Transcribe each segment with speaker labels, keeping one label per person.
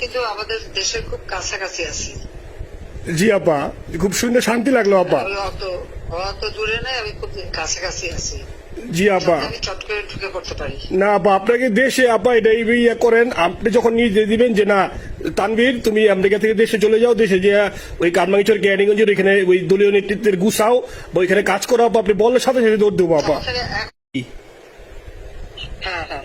Speaker 1: কিন্তু আমাদের দেশের খুব কাছাকাছি আছি।
Speaker 2: জি আপা। খুব শুনে শান্তি লাগল আপা।
Speaker 1: অত অত দূরে নাই আমি খুব কাছাকাছি আছি।
Speaker 2: জি আপা। না আপা আপনাকে দেশে আপা এটা ইয়ে করেন আপনি যখন নিজে দিবেন যে না তানভীর তুমি আমেরিকা থেকে দেশে চলে যাও দেশে যে ওই কারমাঙ্গিচর ক্যানিগঞ্জের এখানে ওই দলীয় নেতৃত্বের গুছাও বা ওইখানে কাজ করো আপা আপনি বললে সাথে সাথে দৌড় দেবো আপা।
Speaker 1: হ্যাঁ হ্যাঁ।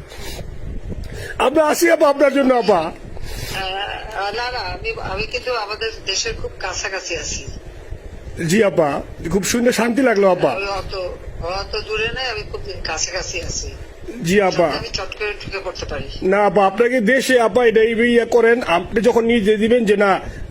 Speaker 2: আমরা আসি আপা আপনার জন্য আপা
Speaker 1: না না আমি আমি কিন্তু আমাদের দেশের খুব কাছাকাছি আছি।
Speaker 2: জি আপা খুব সুন্দর শান্তি লাগল আপা
Speaker 1: অত অত দূরে নাই আমি খুব কাছাকাছি আছি।
Speaker 2: জি আপা না আপা আপনাকে দেশে আপা এটা ইয়ে করেন আপনি যখন নিজে দিবেন যে না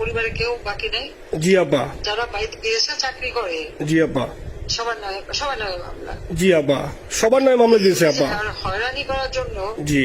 Speaker 1: পরিবারে কেউ বাকি নেই?
Speaker 2: জি আপা
Speaker 1: যারা বাইরে বিদেশে চাকরি করে?
Speaker 2: জি আপা
Speaker 1: সবার নয় সবার নয় মামলা।
Speaker 2: জি আপা সবার নয় মামলা দিয়েছে আপা
Speaker 1: আর হয়রানি করার জন্য
Speaker 2: জি।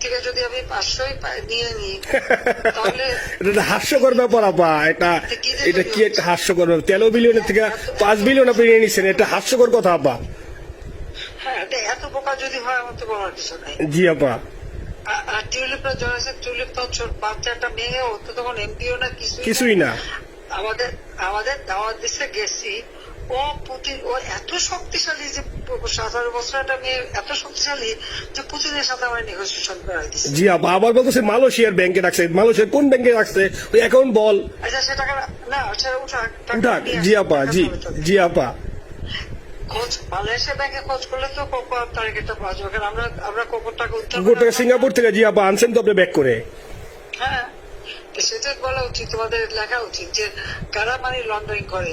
Speaker 1: থেকে যদি আমি পাঁচশোই নিয়ে নিই তাহলে
Speaker 2: এটা হাস্যকর ব্যাপার আপা। এটা এটা কি একটা হাস্যকর ব্যাপার? তেরো বিলিয়নের থেকে পাঁচ বিলিয়ন আপনি নিয়ে নিচ্ছেন এটা হাস্যকর কথা আপা।
Speaker 1: হ্যাঁ এত বোকা যদি হয় আমার তো বলার কিছু নাই।
Speaker 2: জি আপা।
Speaker 1: আর- আর টিউলিপটা টিউলিপ মেয়ে ও তো তখন এমপিও না
Speaker 2: কিছুই না।
Speaker 1: আমাদের আমাদের দাওয়াত দিচ্ছে গেছি। ও পুতিন ও এত শক্তিশালী যে সতেরো বছর একটা মেয়ে এত শক্তিশালী যে পুতিনের সাথে আমার নেগোসিয়েশন করাই দিচ্ছে
Speaker 2: জি আপা আবার বলতেছে মালয়েশিয়ার ব্যাংকে রাখছে মালয়েশিয়ার কোন ব্যাংকে রাখছে ওই অ্যাকাউন্ট বল।
Speaker 1: আচ্ছা সে টাকা না সেটা উঠাক টাকা
Speaker 2: উঠাক। জি আপা জি জি আপা।
Speaker 1: খোঁজ মালয়েশিয়া ব্যাংকে খোঁজ করলে তো কোকো তারিখটা পাওয়া যাবে। কারণ আমরা আমরা কোকোর টাকা উদ্ধার
Speaker 2: গোটা সিঙ্গাপুর থেকে জি আপা আনছেন তো আপনি ব্যাক করে।
Speaker 1: হ্যাঁ সেটা বলা উচিত তোমাদের লেখা উচিত যে কারা মানি লন্ডারিং করে?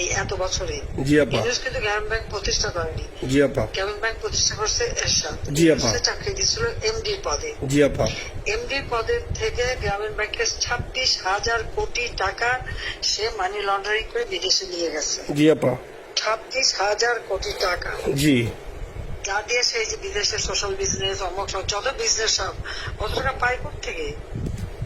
Speaker 1: এই এত বছরে
Speaker 2: জি আপা।
Speaker 1: ইউনুস কিন্তু গ্রামীণ ব্যাংক প্রতিষ্ঠা করেনি।
Speaker 2: জি আপা।
Speaker 1: গ্রামীণ ব্যাংক প্রতিষ্ঠা করছে এরশাদ।
Speaker 2: জি, আপা।
Speaker 1: চাকরি দিচ্ছিল এমডি পদে।
Speaker 2: জি আপা।
Speaker 1: এমডি পদের থেকে গ্রামীণ ব্যাংকের ছাব্বিশ হাজার কোটি টাকা সে মানি লন্ডারিং করে বিদেশে নিয়ে গেছে।
Speaker 2: জি আপা।
Speaker 1: ছাব্বিশ হাজার কোটি টাকা।
Speaker 2: জি।
Speaker 1: যা দিয়ে সেই যে বিদেশের সোশ্যাল বিজনেস অমক সব যত বিজনেস সব অত টাকা পায় থেকে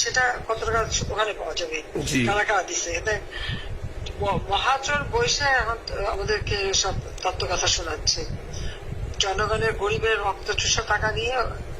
Speaker 1: সেটা কতটা টাকা ওখানে পাওয়া যাবে। কারা কারা দিচ্ছে এতে মহাজন বৈশে এখন আমাদেরকে সব তত্ত্ব কথা শোনাচ্ছে। জনগণের গরিবের রক্ত চুষা টাকা নিয়ে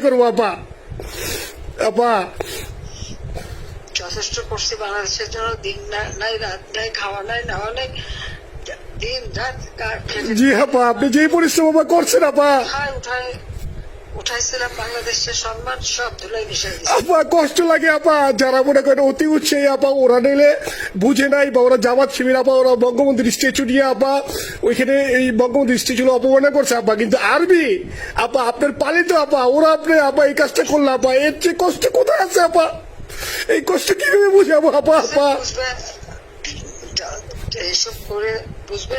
Speaker 2: করব আপা। আপা।
Speaker 1: যথেষ্ট করছি বাংলাদেশের জন্য। দিন নাই রাত নাই খাওয়া নাই নেওয়া নাই। দিন রাত
Speaker 2: জি আপা আপনি যেই পরিশ্রম করছেন আপা।
Speaker 1: উঠায়। উঠাইছিলাম বাংলাদেশের সম্মান সব ধুলাই মিশাই
Speaker 2: আপা কষ্ট লাগে আপা। যারা মনে করেন অতি উৎসাহী আপা ওরা নিলে বুঝে নাই বা ওরা জামাত শিবির আপা ওরা বঙ্গবন্ধুর স্ট্যাচু নিয়ে আপা ওইখানে এই বঙ্গবন্ধুর স্ট্যাচু অপমানে করছে আপা। কিন্তু আরবি আপা আপনার পালিত আপা ওরা আপনি আপা এই কাজটা করলে আপা এর চেয়ে কষ্ট কোথায় আছে আপা? এই কষ্ট কীভাবে বুঝাবো আপা আপা
Speaker 1: এইসব করে বুঝবে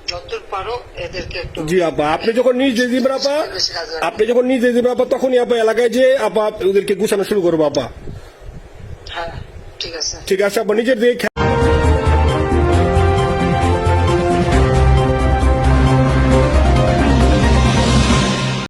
Speaker 2: জি আপা আপনি যখন নিজ দিবেন আপা। আপনি যখন নিজ দিবেন আপা তখনই আপা এলাকায় যে আপা ওদেরকে গুছানো শুরু করব আপা
Speaker 1: হ্যাঁ ঠিক আছে
Speaker 2: ঠিক আছে আপা নিজের দিকে